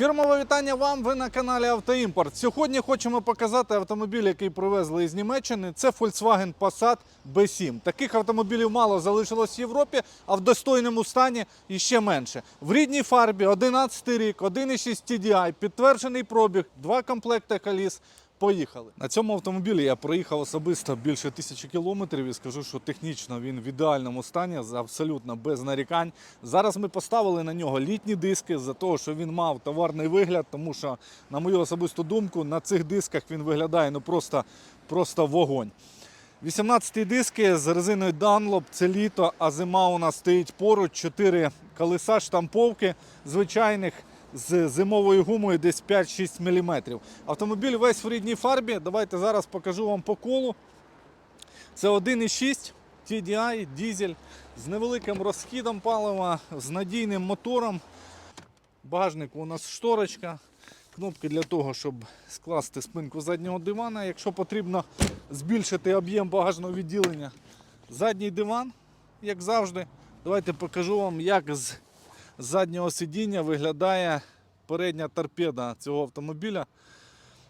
Фірмове вітання вам. Ви на каналі Автоімпорт. Сьогодні хочемо показати автомобіль, який привезли із Німеччини. Це Volkswagen Passat B7. Таких автомобілів мало залишилось в Європі, а в достойному стані іще менше. В рідній фарбі 11 рік, 1,6 TDI, підтверджений пробіг, два комплекти коліс. Поїхали. На цьому автомобілі я проїхав особисто більше тисячі кілометрів і скажу, що технічно він в ідеальному стані, абсолютно без нарікань. Зараз ми поставили на нього літні диски за того, що він мав товарний вигляд, тому що, на мою особисту думку, на цих дисках він виглядає ну просто, просто вогонь. 18 диски з резиною Dunlop, це літо, а зима у нас стоїть поруч. 4 колеса штамповки звичайних з зимовою гумою десь 5-6 мм. Автомобіль весь в рідній фарбі. Давайте зараз покажу вам по колу. Це 1,6 TDI, дізель з невеликим розхідом палива, з надійним мотором. Багажник у нас шторочка. Кнопки для того, щоб скласти спинку заднього дивана. Якщо потрібно збільшити об'єм багажного відділення. Задній диван, як завжди. Давайте покажу вам, як з заднього сидіння виглядає передня торпеда цього автомобіля.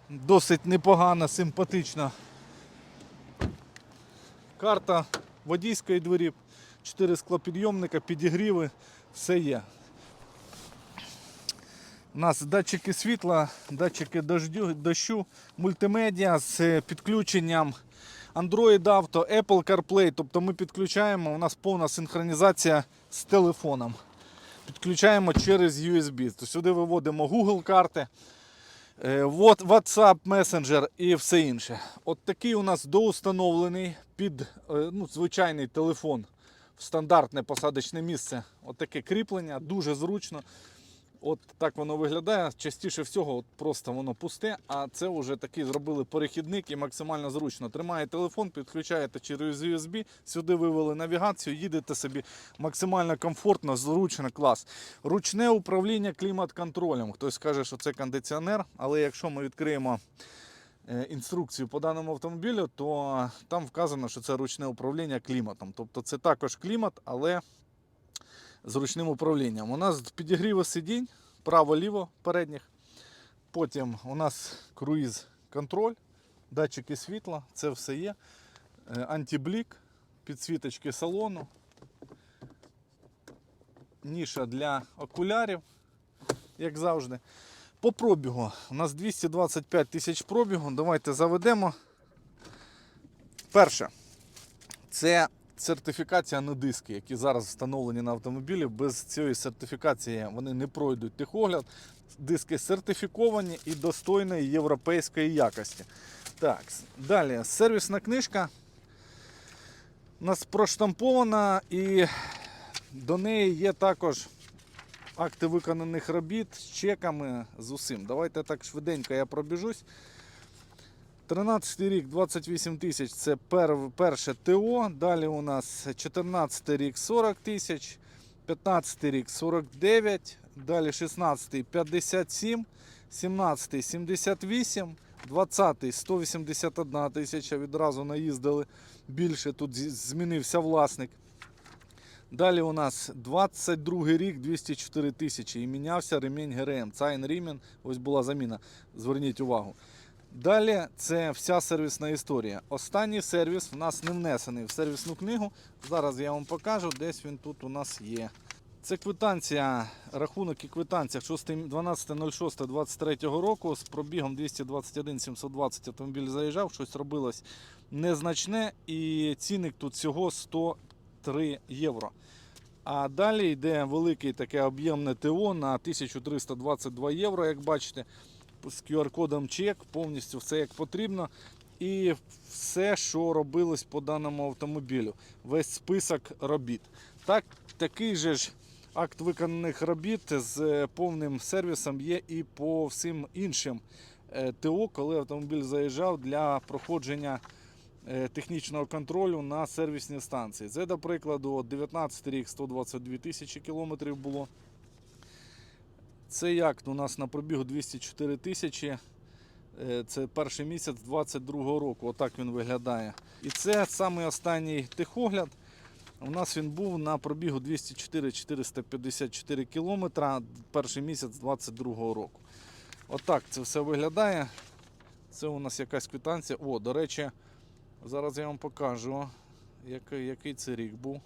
Досить непогана, симпатична. Карта водійської двері, 4 склопідйомника, підігріви, все є. У нас датчики світла, датчики дождю, дощу, мультимедіа з підключенням Android Auto, Apple CarPlay. Тобто ми підключаємо, у нас повна синхронізація з телефоном. Підключаємо через USB. То сюди виводимо Google карти, е, WhatsApp Messenger і все інше. От такий у нас доустановлений під е, ну, звичайний телефон в стандартне посадочне місце. От таке кріплення, дуже зручно. От так воно виглядає. Частіше всього, от просто воно пусте, а це вже такий зробили перехідник і максимально зручно. Тримає телефон, підключаєте через USB, сюди вивели навігацію, їдете собі максимально комфортно, зручно, клас. Ручне управління клімат-контролем. Хтось каже, що це кондиціонер, але якщо ми відкриємо е, інструкцію по даному автомобілю, то там вказано, що це ручне управління кліматом. Тобто це також клімат, але з ручним управлінням. У нас підігріви сидінь право-ліво передніх. Потім у нас круїз контроль, датчики світла, це все є. Е, Антиблік, підсвіточки салону, ніша для окулярів, як завжди. По пробігу. У нас 225 тисяч пробігу. Давайте заведемо. Перше. Це сертифікація на диски, які зараз встановлені на автомобілі. Без цієї сертифікації вони не пройдуть техогляд. Диски сертифіковані і достойної європейської якості. Так, далі сервісна книжка у нас проштампована і до неї є також акти виконаних робіт з чеками з усім. Давайте так швиденько я пробіжусь. 13 рік 28 тисяч це пер, перше ТО. Далі у нас 14 рік 40 тисяч, 15 рік 49, далі 16 57, 17 78, 20 181 тисяча. Відразу наїздили більше. Тут змінився власник. Далі у нас 22 рік 204 тисячі і мінявся ремінь ГРМ. Цайн Рімен, ось була заміна. Зверніть увагу. Далі це вся сервісна історія. Останній сервіс в нас не внесений в сервісну книгу. Зараз я вам покажу, десь він тут у нас є. Це квитанція, рахунок і квитанція 12.06.23 року з пробігом 221 720 автомобіль заїжджав, щось робилось незначне і цінник тут всього 103 євро. А далі йде велике таке об'ємне ТО на 1322 євро, як бачите з QR-кодом чек, повністю все як потрібно. І все, що робилось по даному автомобілю. Весь список робіт. Так, такий же ж акт виконаних робіт з повним сервісом є і по всім іншим е, ТО, коли автомобіль заїжджав для проходження е, технічного контролю на сервісні станції. Це, до прикладу, 19 рік 122 тисячі кілометрів було. Цей акт у нас на пробігу 204 тисячі. Е, Це перший місяць 22 року. Отак він виглядає. І це самий останній техогляд. У нас він був на пробігу 204 454 кілометра перший місяць 22 року. Отак це все виглядає. Це у нас якась квитанція. О, до речі, зараз я вам покажу, який, який це рік був.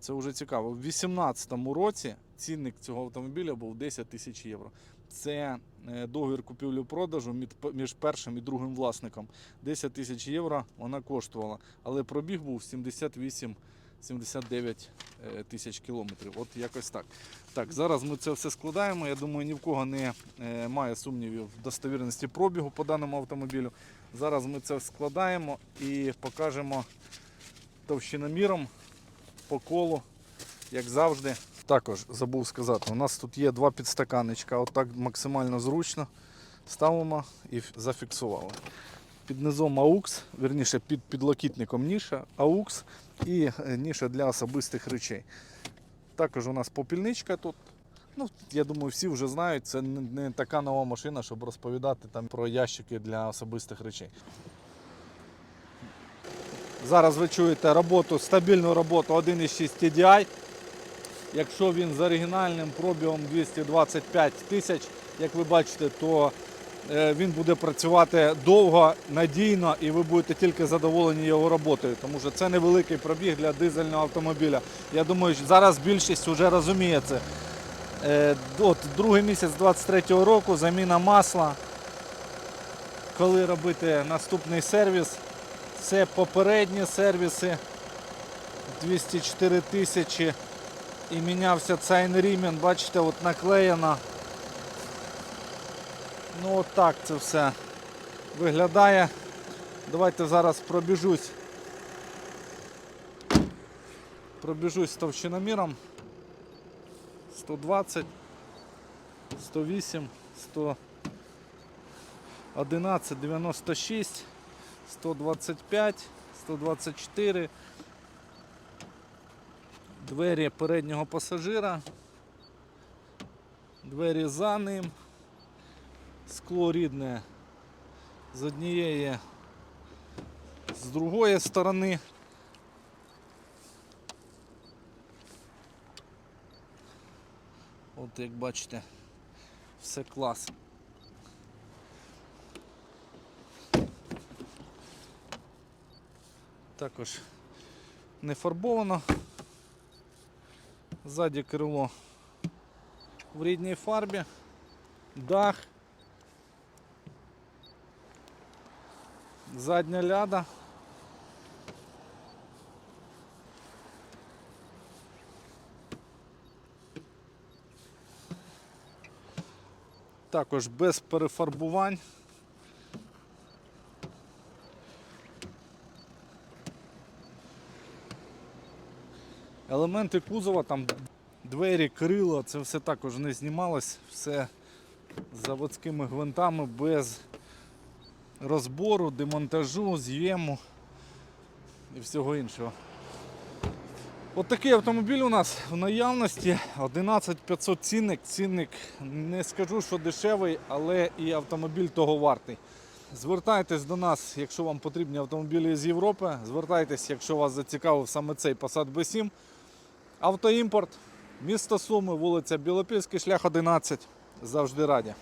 Це вже цікаво. У 2018 році цінник цього автомобіля був 10 тисяч євро. Це е, договір купівлі-продажу між першим і другим власником. 10 тисяч євро вона коштувала, але пробіг був 78 79 е, тисяч кілометрів. От якось так. Так, зараз ми це все складаємо. Я думаю, ні в кого не е, має сумнівів в достовірності пробігу по даному автомобілю. Зараз ми це складаємо і покажемо товщиноміром по колу, як завжди. Також забув сказати, у нас тут є два підстаканничка. Отак максимально зручно. Ставимо і зафіксували. Під низом AUX, верніше під підлокітником ніша, AUX і е, ніша для особистих речей. Також у нас попільничка тут. Ну, я думаю, всі вже знають, це не така нова машина, щоб розповідати там про ящики для особистих речей. Зараз ви чуєте роботу, стабільну роботу 1.6 TDI. Якщо він з оригінальним пробігом 225 тисяч, як ви бачите, то е, він буде працювати довго, надійно і ви будете тільки задоволені його роботою, тому що це невеликий пробіг для дизельного автомобіля. Я думаю, що зараз більшість вже розуміє це. Е, От другий місяць 23-го року, заміна масла. Коли робити наступний сервіс, це попередні сервіси 204 тисячі і мінявся цей рімен, бачите, от наклеєно. Ну от так це все виглядає. Давайте зараз пробіжусь. Пробіжусь товщиноміром. 120, 108, 111, 96, 125, 124. Двері переднього пасажира. Двері за ним. Скло рідне з однієї, з другої сторони. От як бачите, все клас. Також не фарбовано. Ззаді крило в рідній фарбі, дах, задня ляда. Також без перефарбувань. Елементи кузова, там двері, крила, це все також не знімалось, все заводськими гвинтами без розбору, демонтажу, з'єму і всього іншого. От такий автомобіль у нас в наявності 11500 цінник. Цінник не скажу, що дешевий, але і автомобіль того вартий. Звертайтесь до нас, якщо вам потрібні автомобілі з Європи. Звертайтесь, якщо вас зацікавив саме цей Passat B7. Автоімпорт, місто Суми, вулиця Білопільський, шлях 11. Завжди раді.